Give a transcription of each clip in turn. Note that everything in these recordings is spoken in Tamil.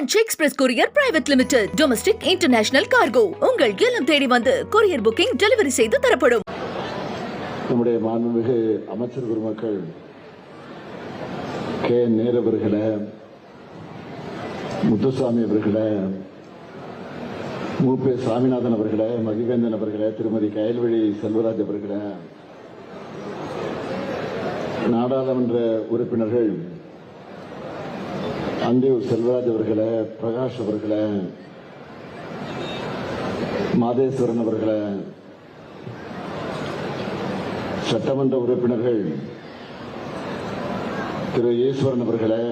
Franch express courier private limited domestic international cargo உங்கள் இல்லம் தேடி வந்து கொரியர் புக்கிங் டெலிவரி செய்து தரப்படும். நம்முடைய மாண்புமிகு அமைச்சர் பெருமக்கள் கே. நேர் அவர்களே முத்துசாமி அவர்களே மூப்பே சாமிநாதன் அவர்களே மதிவேந்தன் அவர்களே திருமதி கயல்வழி செல்வராஜ் அவர்களே நாடாளுமன்ற உறுப்பினர்கள் அன்பு செல்வராஜ் அவர்களை பிரகாஷ் அவர்களை மாதேஸ்வரன் அவர்களை சட்டமன்ற உறுப்பினர்கள் திரு ஈஸ்வரன் அவர்களே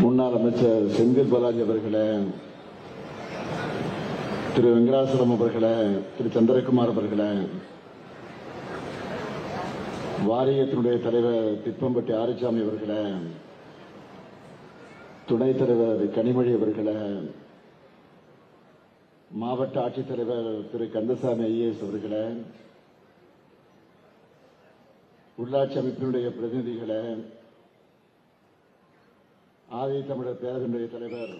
முன்னாள் அமைச்சர் செந்தில் பாலாஜி அவர்களே திரு வெங்கடாசலம் அவர்களே திரு சந்திரகுமார் அவர்களே வாரியத்தினுடைய தலைவர் திப்பம்பட்டி ஆரிச்சாமி அவர்களே துணைத் தலைவர் கனிமொழி அவர்களை மாவட்ட ஆட்சித்தலைவர் திரு கந்தசாமி ஐஏஎஸ் அவர்களை உள்ளாட்சி அமைப்பினுடைய பிரதிநிதிகளை ஆதி தமிழர் பேரவையினுடைய தலைவர்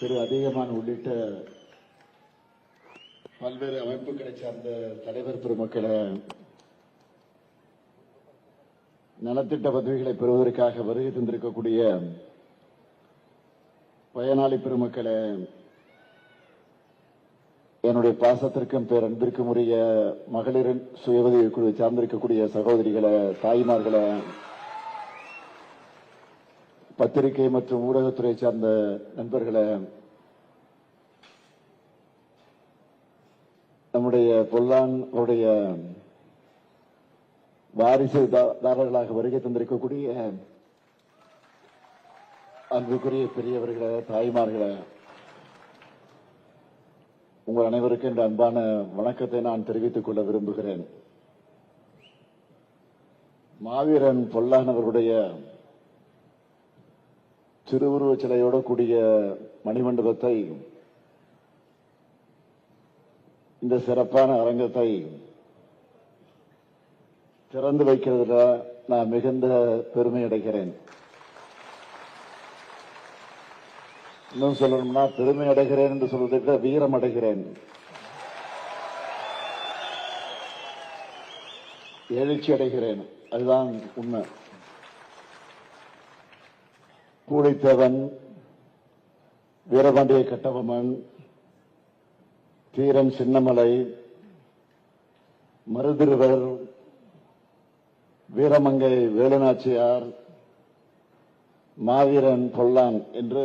திரு அதிகமான் உள்ளிட்ட பல்வேறு அமைப்புகளை சார்ந்த தலைவர் பெருமக்களை நலத்திட்ட பதவிகளை பெறுவதற்காக வருகை தந்திருக்கக்கூடிய பயனாளி பெருமக்களே என்னுடைய பாசத்திற்கும் பேரன்பிற்கும் உரிய மகளிரின் சுய உதவி குழுவை சார்ந்திருக்கக்கூடிய சகோதரிகளை தாய்மார்களை பத்திரிகை மற்றும் ஊடகத்துறை சார்ந்த நண்பர்களை நம்முடைய பொல்லான் அவருடைய வாரிசுதாரர்களாக வருகை தந்திருக்கக்கூடிய அன்புக்குரிய பெரியவர்கள தாய்மார்கள உங்கள் அனைவருக்கும் இந்த அன்பான வணக்கத்தை நான் தெரிவித்துக் கொள்ள விரும்புகிறேன். மாவீரன் பொல்லானவர்களுடைய திருவுருவச் சிலையோடு கூடிய மணிமண்டபத்தை இந்த சிறப்பான அரங்கத்தை திறந்து வைக்கிறதுல நான் மிகுந்த பெருமை அடைகிறேன். இன்னும் சொல்லணும்னா பெருமை அடைகிறேன் என்று சொல்வதை விட வீரம் அடைகிறேன். எழுச்சி அடைகிறேன். அதுதான் உண்மை. கூடைத்தவன் வீரபாண்டிய கட்டபொம்மன் தீரன் சின்னமலை மருதிருவர் வீரமங்கை வேலுநாச்சியார் மாவீரன் பொல்லான் என்று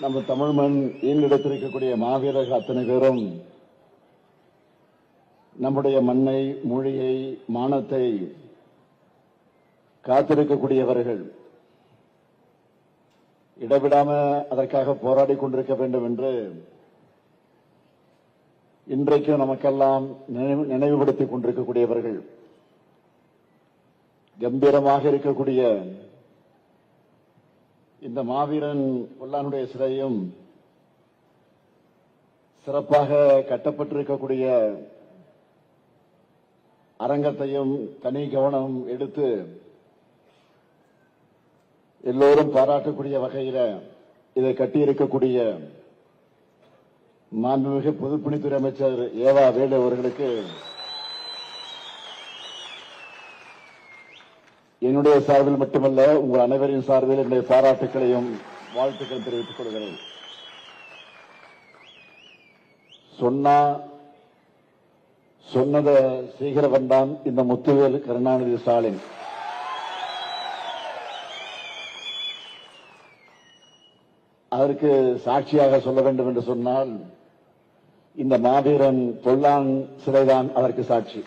நம்ம தமிழ் மண் ஈண்டெடுத்திருக்கக்கூடிய மாவீரர்கள் அத்தனை பேரும் நம்முடைய மண்ணை மொழியை மானத்தை காத்திருக்கக்கூடியவர்கள். இடவிடாம அதற்காக போராடி கொண்டிருக்க வேண்டும் என்று இன்றைக்கும் நமக்கெல்லாம் நினைவு- நினைவுபடுத்திக் கொண்டிருக்கக்கூடியவர்கள் கம்பீரமாக இருக்கக்கூடிய இந்த மாவீரன் பொல்லானுடைய சிலையும் சிறப்பாக கட்டப்பட்டிருக்கக்கூடிய அரங்கத்தையும் தனி கவனம் எடுத்து எல்லோரும் பாராட்டக்கூடிய வகையில இதை கட்டியிருக்கக்கூடிய மாண்புமிகு பொதுப்பணித்துறை அமைச்சர் ஏவா வேடு அவர்களுக்கு என்னுடைய சார்பில் மட்டுமல்ல உங்கள் அனைவரின் சார்பில் என்னுடைய பாராட்டுக்களையும் வாழ்த்துக்கள் தெரிவித்துக் கொள்கிறேன். சொன்னா சொன்னத சீக்கிரம் தான் இந்த முத்துவேல் கருணாநிதி ஸ்டாலின். அதற்கு சாட்சியாக சொல்ல வேண்டும் என்று சொன்னால் இந்த மாவீரன் பொல்லான் சிலைதான் அதற்கு சாட்சி.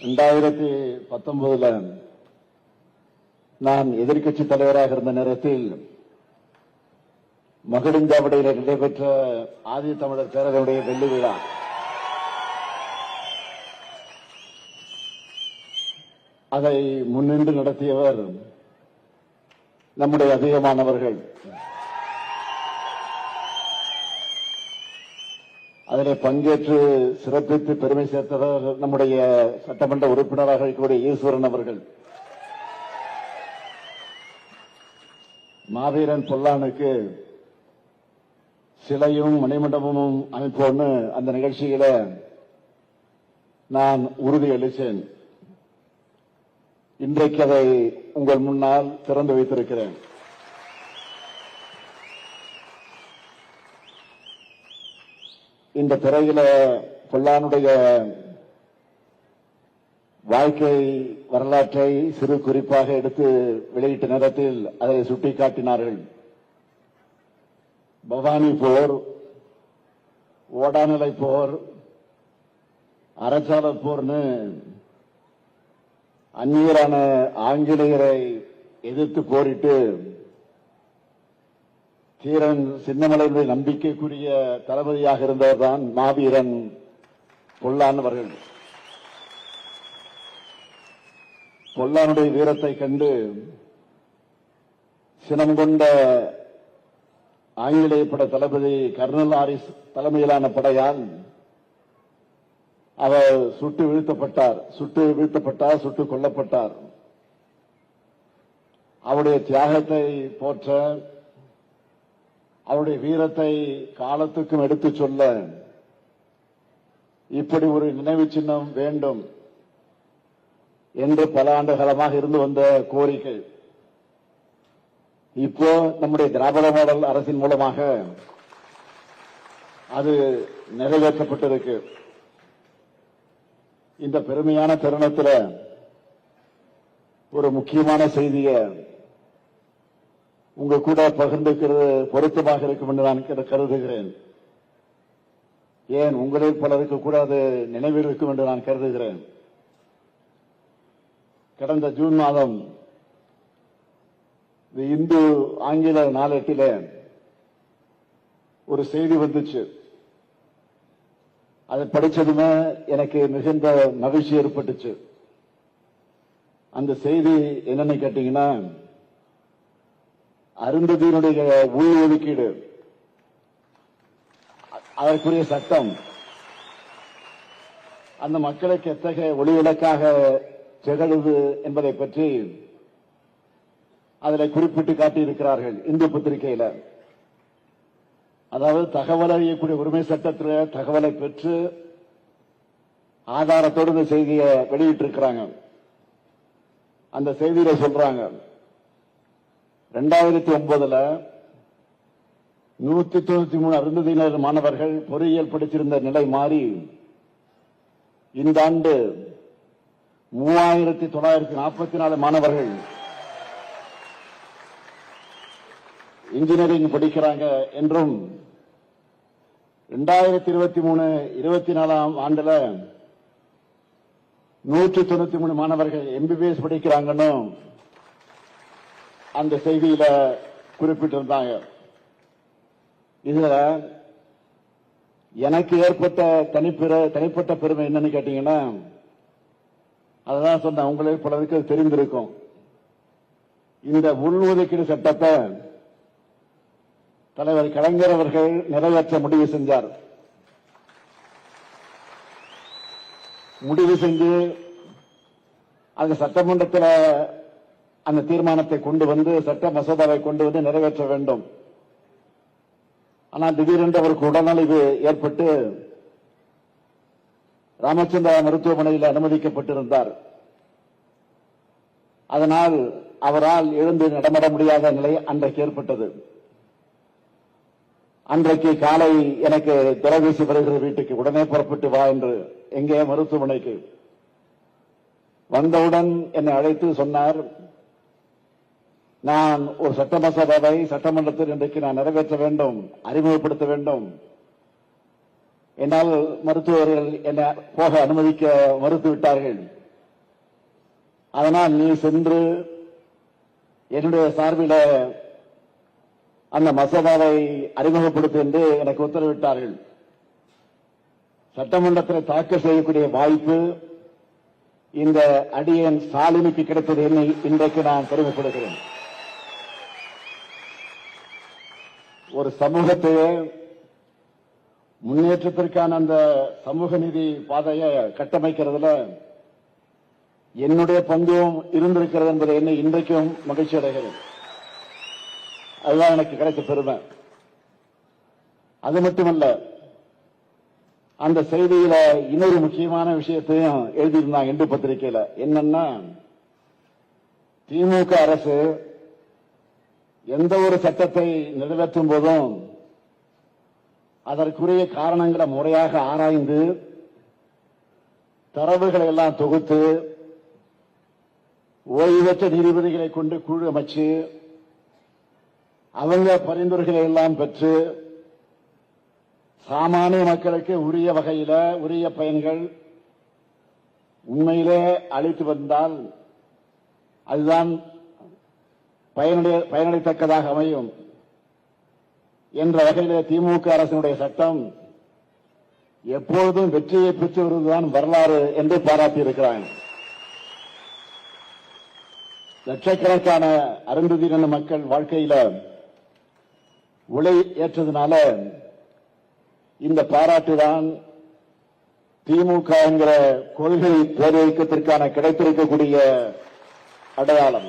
இரண்டாயிரத்தி பத்தொன்பதுல நான் எதிர்க்கட்சி தலைவராக இருந்த நேரத்தில் மகிழுந்தாவடியில் நடைபெற்ற ஆதி தமிழர் பேரவையுடைய வெள்ளி விழா. அதை முன்னின்று நடத்தியவர் நம்முடைய அதிகமானவர்கள். அதில் பங்கேற்று சிறப்பித்து பெருமை சேர்த்தவர் நம்முடைய சட்டமன்ற உறுப்பினராக இருக்கக்கூடிய ஈஸ்வரன் அவர்கள். மாவீரன் பொல்லானுக்கு சிலையும் மணிமண்டபமும் அமைப்போம்னு அந்த நிகழ்ச்சியில நான் உறுதி அளித்தேன். இன்றைக்கு அதை உங்கள் முன்னால் திறந்து வைத்திருக்கிறேன். இந்த திரையில பொல்லானுடைய வாழ்க்கை வரலாற்றை சிறு குறிப்பாக எடுத்து வெளியிட்ட நேரத்தில் அதை சுட்டிக்காட்டினார்கள். பவானி போர் ஓடாநிலை போர் அரசாத போர்னு அந்நியரான ஆங்கிலேயரை எதிர்த்து போரிட்டு தீரன் சின்னமலையுடைய நம்பிக்கைக்குரிய தளபதியாக இருந்தவர்தான் மாவீரன் பொல்லான் அவர்கள். பொல்லானுடைய வீரத்தை கண்டு சினம் கொண்ட ஆங்கிலேய பட தளபதி கர்னல் ஆரிஸ் தலைமையிலான படையால் அவர் சுட்டு வீழ்த்தப்பட்டார். சுட்டு வீழ்த்தப்பட்டார் சுட்டு கொல்லப்பட்டார். அவருடைய தியாகத்தை போற்ற அவருடைய வீரத்தை காலத்துக்கும் எடுத்துச் சொல்ல இப்படி ஒரு நினைவு சின்னம் வேண்டும் என்று பல ஆண்டு காலமாக இருந்து வந்த கோரிக்கை. இப்போ நம்முடைய திராவிட மாடல் அரசின் மூலமாக அது நிறைவேற்றப்பட்டிருக்கு. இந்த பெருமையான தருணத்தில் ஒரு முக்கியமான செய்தியை உங்க கூட பகிர்ந்துக்கிறது பொருத்தமாக இருக்கும் என்று நான் கருதுகிறேன். ஏன்? உங்களில் பலருக்கு கூட அது நினைவில் இருக்கும் என்று நான் கருதுகிறேன். கடந்த ஜூன் மாதம் இந்து ஆங்கில நாளேட்டில ஒரு செய்தி வந்துச்சு. அதை படிச்சதுமே எனக்கு மிகுந்த மகிழ்ச்சி ஏற்பட்டுச்சு. அந்த செய்தி என்னன்னு கேட்டீங்கன்னா அருந்ததியினுடைய உள் ஒதுக்கீடு அதற்குரிய சட்டம். அந்த மக்களுக்கு எத்தகைய ஒளிவிளக்காக திகழுது என்பதை பற்றி அதில் குறிப்பிட்டு காட்டியிருக்கிறார்கள் இந்து பத்திரிகையில. அதாவது தகவல் அறியக்கூடிய உரிமை சட்டத்தில் தகவலை பெற்று ஆதாரத்தோடு இந்த செய்தியை வெளியிட்டிருக்கிறாங்க. அந்த செய்தியில சொல்றாங்க. ரெண்டாயிரத்தி ஒன்பதுல நூத்தி தொண்ணூத்தி மூணு அருந்ததியினர் மாணவர்கள் பொறியியல் படித்திருந்த நிலை மாறி இந்த ஆண்டு மூவாயிரத்தி தொள்ளாயிரத்தி நாற்பத்தி நாலு மாணவர்கள் இன்ஜினியரிங் படிக்கிறாங்க என்றும் ரெண்டாயிரத்தி இருபத்தி மூணு இருபத்தி நாலாம் ஆண்டுல நூற்றி தொண்ணூத்தி மூணு மாணவர்கள் எம்பிபிஎஸ் படிக்கிறாங்கன்னு அந்த செய்தியில குறிப்பிட்டிருந்தாங்க. இதுல எனக்கு ஏற்பட்ட தனிப்பிற தனிப்பட்ட பெருமை என்னன்னு கேட்டீங்கன்னா அதுதான் சொன்னேன் உங்களே பலருக்கு அது தெரிந்திருக்கும். இந்த உள்ஒதுக்கீடு சட்டத்தை தலைவர் கலைஞர் அவர்கள் நிறைவேற்ற முடிவு செஞ்சார். முடிவு செஞ்சு அது சட்டமன்றத்தில் அந்த தீர்மானத்தை கொண்டு வந்து சட்ட மசோதாவை கொண்டு வந்து நிறைவேற்ற வேண்டும். ஆனால் திடீரென்று அவருக்கு உடல்நலிவு ஏற்பட்டு ராமச்சந்திரா மருத்துவமனையில் அனுமதிக்கப்பட்டிருந்தார். அதனால் அவரால் எழுந்து நடமாட முடியாத நிலை அன்றைக்கு ஏற்பட்டது. அன்றைக்கு காலை எனக்கு தொலைபேசி வருகிற வீட்டுக்கு உடனே புறப்பட்டு வா என்று எங்கே மருத்துவமனைக்கு. வந்தவுடன் என்னை அழைத்து சொன்னார் நான் ஒரு சட்ட மசோதாவை சட்டமன்றத்தில் இன்றைக்கு நான் நிறைவேற்ற வேண்டும் அறிமுகப்படுத்த வேண்டும். என்னால் மருத்துவர்கள் என்னை போக அனுமதிக்க மறுத்து விட்டார்கள் அதனால் நீ சென்று என்னுடைய சார்பில் அந்த மசோதாவை அறிமுகப்படுத்து என்று எனக்கு உத்தரவிட்டார்கள். சட்டமன்றத்தில் தாக்கல் செய்யக்கூடிய வாய்ப்பு இந்த அடியன் ஸ்டாலினுக்கு கிடைத்தது என்னை இன்றைக்கு நான் பெருமைப்படுகிறேன் ஒரு சமூகத்தையே முன்னேற்றத்திற்கான அந்த சமூக நீதி பாதையை கட்டமைக்கிறதுல என்னுடைய பங்கும் இருந்திருக்கிறது என்பதை என்ன இன்றைக்கும் மகிழ்ச்சி அடைகிறது அதுதான் எனக்கு கிடைத்த பெருமை. அது மட்டுமல்ல அந்த செய்தியில இன்னொரு முக்கியமான விஷயத்தையும் எழுதியிருந்தாங்க இந்து பத்திரிகையில. என்னன்னா திமுக அரசு எந்த ஒரு சட்டத்தை நிறைவேற்றும் போதும் அதற்குரிய காரணங்களை முறையாக ஆராய்ந்து தரவுகளை எல்லாம் தொகுத்து ஓய்வு பெற்ற நீதிபதிகளை கொண்டு குழு அமைச்சு அவங்க பரிந்துரைகளை எல்லாம் பெற்று சாமானிய மக்களுக்கு உரிய வகையில உரிய பயன்கள் உண்மையிலே அளித்து வந்தால் அதுதான் பயனுடைய பயனளித்தக்கதாக அமையும் என்ற வகையிலே திமுக அரசினுடைய சட்டம் எப்பொழுதும் வெற்றியை பெற்று வருவதுதான் வரலாறு என்று பாராட்டியிருக்கிறாங்க. லட்சக்கணக்கான அருந்ததியின மக்கள் வாழ்க்கையில உலை ஏற்றதுனால இந்த பாராட்டு தான் திமுக என்கிற கொள்கை பேரியக்கத்திற்கான கிடைத்திருக்கக்கூடிய அடையாளம்.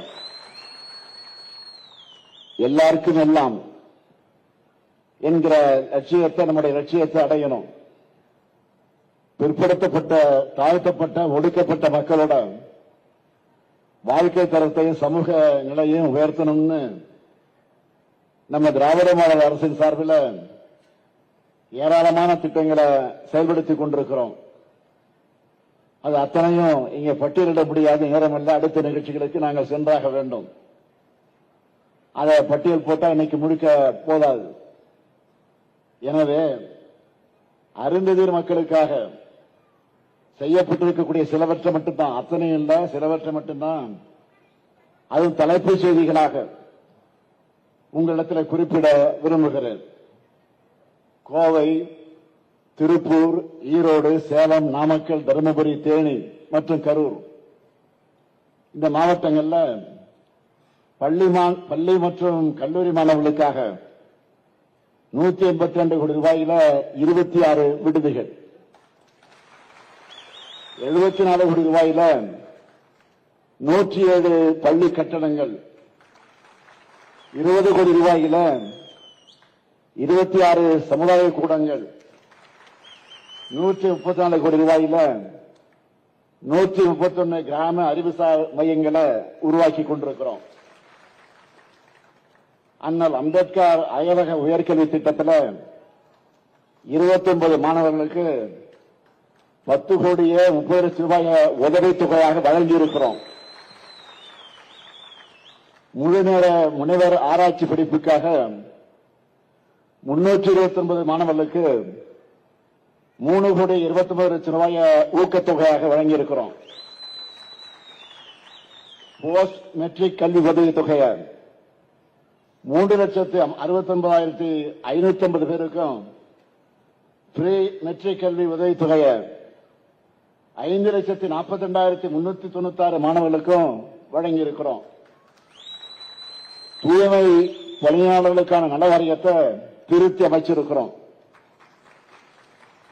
எல்லாருக்கும் எல்லாம் என்கிற லட்சியத்தை நம்முடைய லட்சியத்தை அடையணும். பிற்படுத்தப்பட்ட தாழ்த்தப்பட்ட ஒடுக்கப்பட்ட மக்களோட வாழ்க்கை தரத்தையும் சமூக நிலையும் உயர்த்தணும்னு நம்ம திராவிட மாடல் அரசின் சார்பில் ஏராளமான திட்டங்களை செயல்படுத்திக் கொண்டிருக்கிறோம். அது அத்தனையும் இங்க பட்டியலிட முடியாத நேரமல்ல அடுத்த நிகழ்ச்சிகளுக்கு நாங்கள் சென்றாக வேண்டும். அதை பட்டியல் போட்டா இன்னைக்கு முடிக்க போதாது. எனவே அருந்ததிர் மக்களுக்காக செய்யப்பட்டிருக்கக்கூடிய சிலவற்றை மட்டும்தான். அத்தனை இல்ல சிலவற்றை மட்டும்தான். அதுவும் தலைப்பு செய்திகளாக உங்களிடத்தில் குறிப்பிட விரும்புகிறேன். கோவை திருப்பூர் ஈரோடு சேலம் நாமக்கல் தருமபுரி தேனி மற்றும் கரூர். இந்த மாவட்டங்கள்ல பள்ளி மா- பள்ளி மற்றும் கல்லூரி மாணவர்களுக்காக நூத்தி எண்பத்தி ரெண்டு கோடி ரூபாயில இருபத்தி ஆறு விடுதிகள். எழுபத்தி நாலு கோடி ரூபாயில நூற்றி ஏழு பள்ளி கட்டடங்கள் இருபது கோடி ரூபாயில இருபத்தி ஆறு சமுதாய கூடங்கள். நூற்றி முப்பத்தி நாலு கோடி ரூபாயில நூற்றி முப்பத்தி ஒன்னு கிராம அறிவுசார் மையங்களை உருவாக்கி கொண்டிருக்கிறோம். அண்ணல் அம்பேத்கர் அயலக உயர்கல்வி திட்டத்தில் இருபத்தி ஒன்பது மாணவர்களுக்கு பத்து கோடியே முப்பது லட்சம் ரூபாய் உதவித் தொகையாக வழங்கியிருக்கிறோம். முழுநேர முனைவர் ஆராய்ச்சி படிப்புக்காக முன்னூற்றி இருபத்தி ஒன்பது மாணவர்களுக்கு மூணு கோடி இருபத்தி ஒன்பது லட்சம் ரூபாய் ஊக்கத்தொகையாக வழங்கியிருக்கிறோம். போஸ்ட் மெட்ரிக் கல்வி உதவித் தொகையை மூன்று லட்சத்து அறுபத்தி ஒன்பதாயிரத்தி ஐநூத்தி ஐம்பது பேருக்கும் ப்ரீ மெட்ரிக் கல்வி உதவித்தொகையை ஐந்து லட்சத்தி நாற்பத்தி ரெண்டாயிரத்தி முன்னூத்தி தொண்ணூத்தி ஆறு மாணவர்களுக்கும் வழங்கி இருக்கிறோம் தூய்மை பணியாளர்களுக்கான நல வாரியத்தை திருத்தி அமைச்சிருக்கிறோம்.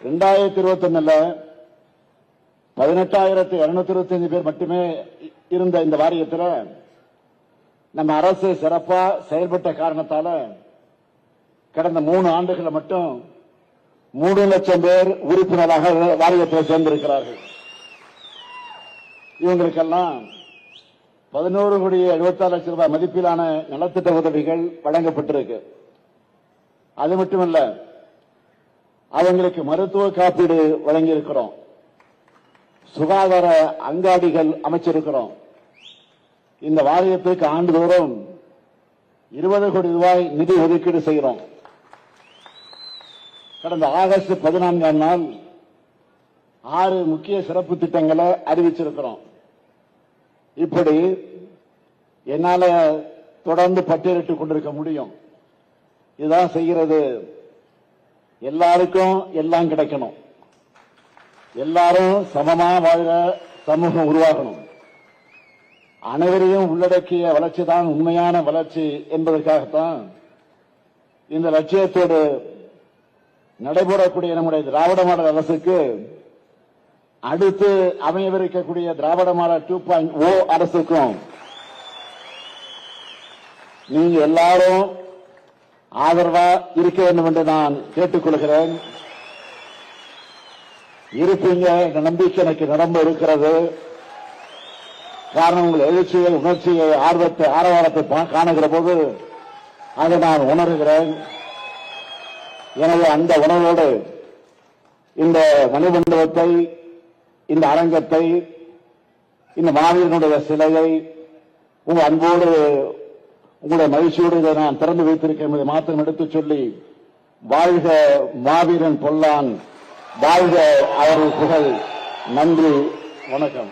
ரெண்டாயிரத்தி இருபத்தி ஒண்ணுல பதினெட்டாயிரத்தி இருநூத்தி இருபத்தி அஞ்சு பேர் மட்டுமே இருந்த இந்த வாரியத்தில் நம்ம அரசு சிறப்பா செயல்பட்ட காரணத்தால கடந்த மூணு ஆண்டுகளை மட்டும் மூணு லட்சம் பேர் உறுப்பினராக வாரியத்தில் சேர்ந்திருக்கிறார்கள். இவங்களுக்கெல்லாம் பதினோரு கோடி எழுபத்தாறு லட்சம் ரூபாய் மதிப்பிலான நலத்திட்ட உதவிகள் வழங்கப்பட்டிருக்கு. அது மட்டுமல்ல அவங்களுக்கு மருத்துவ காப்பீடு வழங்கியிருக்கிறோம். சுகாதார அங்காடிகள் அமைச்சிருக்கிறோம். இந்த வாரியத்திற்கு ஆண்டுதோறும் இருபது கோடி ரூபாய் நிதி ஒதுக்கீடு செய்கிறோம். கடந்த ஆகஸ்ட் பதினான்காம் நாள் ஆறு முக்கிய சிறப்பு திட்டங்களை அறிவிச்சிருக்கிறோம். இப்படி என்னால தொடர்ந்து பட்டியலிட்டுக் கொண்டிருக்க முடியும். இதுதான் செய்கிறது. எல்லாருக்கும் எல்லாம் கிடைக்கணும். எல்லாரும் சமமா வாழ சமூகம் உருவாகணும். அனைவரையும் உள்ளடக்கிய வளர்ச்சி தான் உண்மையான வளர்ச்சி என்பதற்காகத்தான் இந்த லட்சியத்தோடு நடைபெறக்கூடிய நம்முடைய திராவிட மாடல் அரசுக்கு அடுத்து அமையவிருக்கக்கூடிய Dravida model two point O அரசுக்கும் நீங்க எல்லாரும் ஆதரவா இருக்க வேண்டும் என்று நான் கேட்டுக்கொள்கிறேன். இருப்பீங்க என்ற நம்பிக்கை எனக்கு நிரம்ப இருக்கிறது. காரணம் உங்கள் எழுச்சியை உணர்ச்சியை ஆர்வத்தை ஆரவாரத்தை காணுகிற போது அதை நான் உணர்கிறேன். எனவே அந்த உணர்வோடு இந்த மணிமண்டபத்தை இந்த அரங்கத்தை இந்த மாவீரனுடைய சிலையை உங்க அன்போடு உங்களுடைய மகிழ்ச்சியோடு இதை நான் திறந்து வைத்திருக்கேன் என்பதை மாத்திரம் எடுத்துச் சொல்லி வாழ்க மாவீரன் பொல்லான் வாழ்க அவர்கள் புகழ். நன்றி வணக்கம்.